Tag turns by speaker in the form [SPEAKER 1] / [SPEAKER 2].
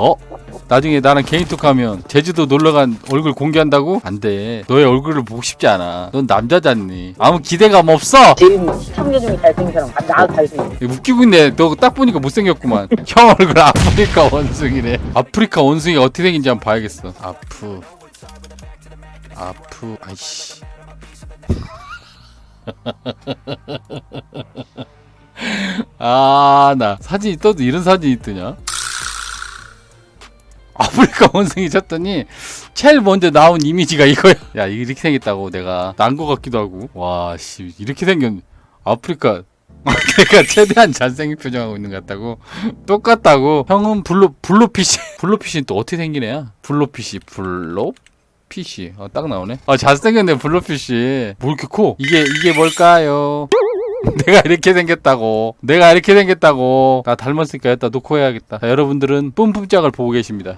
[SPEAKER 1] 어? 나중에 나랑 개인 톡 하면 제주도 놀러간 얼굴 공개한다고? 안돼. 너의 얼굴을 보고 싶지 않아. 넌 남자잖니. 아무 기대감 없어!
[SPEAKER 2] 제일 시청자 중에 잘생긴 사람 아, 나 잘생긴
[SPEAKER 1] 웃기고 있네. 너 딱 보니까 못생겼구만. 형 얼굴 아프리카 원숭이래. 아프리카 원숭이가 어떻게 생긴지 한번 봐야겠어. 아프. 아프. 아이씨. 아 나 사진이 떠도 이런 사진이 뜨냐 아프리카 원숭이 쳤더니 제일 먼저 나온 이미지가 이거야. 야 이렇게 생겼다고 내가. 난 거 같기도 하고. 와씨 이렇게 생겼 아프리카. 내가 최대한 잘생긴 표정하고 있는 것 같다고. 똑같다고. 형은 블루 블루피시. 블루피시는 또 어떻게 애야 블루피시 블루 피시. 어, 딱 나오네. 아 잘생겼네 블루피시. 뭐 이렇게 커? 이게 이게 뭘까요? 내가 이렇게 생겼다고. 내가 이렇게 생겼다고. 나 닮았으니까 여기다 놓고 해야겠다. 자, 여러분들은 뿜뿜짝을 보고 계십니다